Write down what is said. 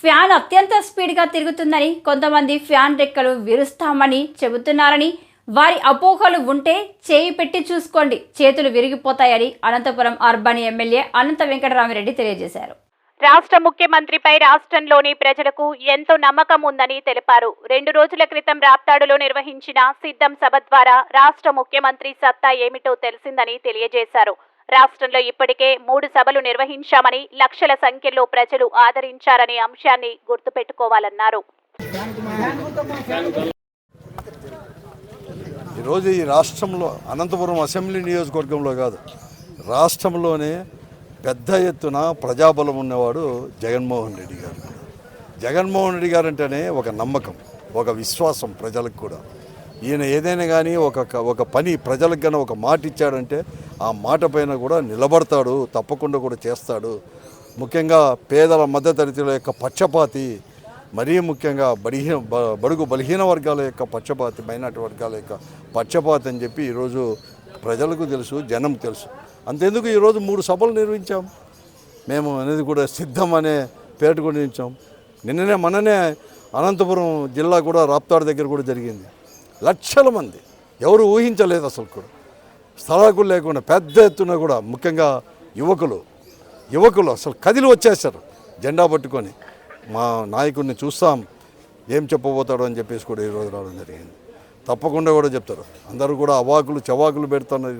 Fan అత్యంత స్పీడ్గా తిరుగుతుందని కొంతమంది ఫ్యాన్ రెక్కలు విరుస్తామని చెబుతున్నారని వారి అపోహలు ఉంటే చేయి పెట్టి చూసుకోండి చేతులు విరిగిపోతాయని అనంతపురం అర్బన్ ఎమ్మెల్యే అనంత వెంకటరామిరెడ్డి తెలియజేశారు. రాష్ట్ర ముఖ్యమంత్రిపై రాష్ట్రంలోని ప్రజలకు ఎంతో నమ్మకం ఉందని తెలిపారు. రెండు రోజుల క్రితం రాప్తాడులో నిర్వహించిన సిద్ధం సభ ద్వారా రాష్ట్ర ముఖ్యమంత్రి సత్తా ఏమిటో తెలిసిందని తెలియజేశారు. రాష్ట్రంలో ఇప్పటికే మూడు సభలు నిర్వహించామని లక్షల సంఖ్యలో ప్రజలు ఆదరించారనే అంశాన్ని గుర్తుపెట్టుకోవాలన్నారు. ఈరోజు ఈ రాష్ట్రంలో అనంతపురం అసెంబ్లీ నియోజకవర్గంలో కాదు రాష్ట్రంలోనే పెద్ద ఎత్తున ప్రజాబలం ఉన్నవాడు జగన్మోహన్ రెడ్డి గారు జగన్మోహన్ రెడ్డి గారు అంటేనే ఒక నమ్మకం ఒక విశ్వాసం ప్రజలకు కూడా. ఈయన ఏదైనా కానీ ఒక ఒక పని ప్రజలకు కానీ ఒక మాట ఇచ్చాడంటే ఆ మాట పైన కూడా నిలబడతాడు తప్పకుండా కూడా చేస్తాడు. ముఖ్యంగా పేదల మధ్యతరగతుల యొక్క పక్షపాతి మరీ ముఖ్యంగా బడిహీన బ- బడుగు బలహీన వర్గాల యొక్క పక్షపాతి మైనార్టీ వర్గాల యొక్క పక్షపాతి అని చెప్పి ఈరోజు ప్రజలకు తెలుసు జనం తెలుసు. అంతెందుకు ఈరోజు మూడు సభలు నిర్వహించాం. మేము అనేది కూడా సిద్ధం అనే పేరు కూడా నిర్మించాం నిన్ననే మననే అనంతపురం జిల్లా కూడా రాప్తాడు దగ్గర కూడా జరిగింది. లక్షల మంది. ఎవరు ఊహించలేదు అసలు కూడా. స్థలాకులు లేకుండా పెద్ద ఎత్తున కూడా ముఖ్యంగా యువకులు యువకులు అసలు కదిలి వచ్చేస్తారు జెండా పట్టుకొని మా నాయకుడిని చూస్తాం ఏం చెప్పబోతాడో అని చెప్పేసి కూడా ఈరోజు రావడం జరిగింది. తప్పకుండా కూడా చెప్తారు. అందరూ కూడా అవాకులు చవాకులు పెడుతున్నారు.